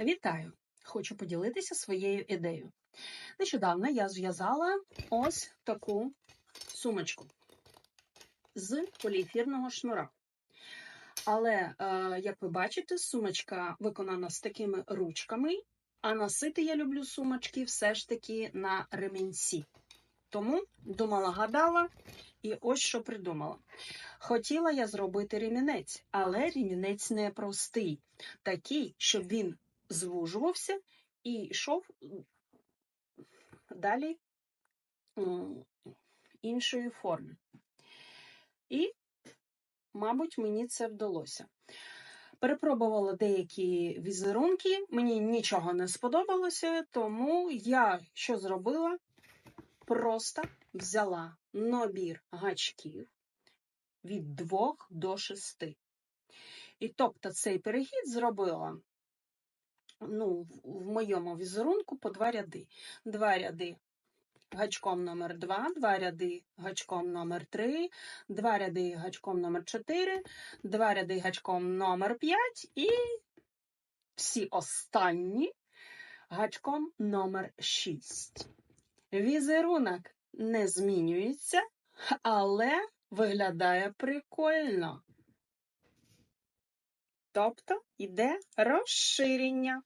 Вітаю! Хочу поділитися своєю ідеєю. Нещодавно я зв'язала ось таку сумочку з поліефірного шнура. Але, е, як ви бачите, сумочка виконана з такими ручками, а носити я люблю сумочки все ж таки на ремінці. Тому думала, гадала, і ось що придумала. Хотіла я зробити ремінець, але ремінець не простий, такий, щоб він звужувався і йшов далі іншої форми. І, мабуть, мені це вдалося. Перепробувала деякі візерунки, мені нічого не сподобалося, тому я що зробила? Просто взяла набір гачків від 2 до 6. І тобто цей перехід зробила ну, в- моєму візерунку по два ряди. Два ряди гачком номер 2, два ряди гачком номер 3, два ряди гачком номер 4, два ряди гачком номер 5 і всі останні гачком номер 6. Візерунок не змінюється, але виглядає прикольно. Тобто йде розширення.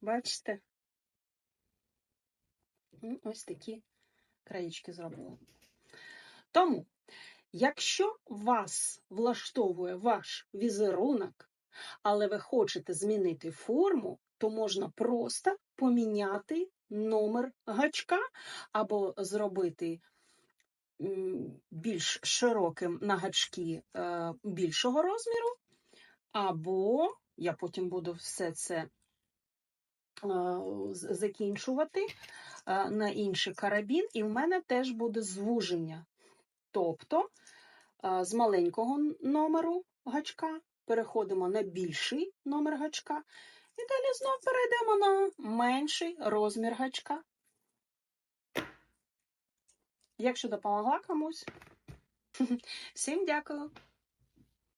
Бачите? Ось такі краєчки зробила. Тому, якщо вас влаштовує ваш візерунок, але ви хочете змінити форму, то можна просто поміняти номер гачка або зробити більш широким на гачки е, більшого розміру, або я потім буду все це закінчувати на інший карабін, і в мене теж буде звуження. Тобто з маленького номеру гачка переходимо на більший номер гачка, і далі знов перейдемо на менший розмір гачка. Якщо допомогла комусь, всім дякую.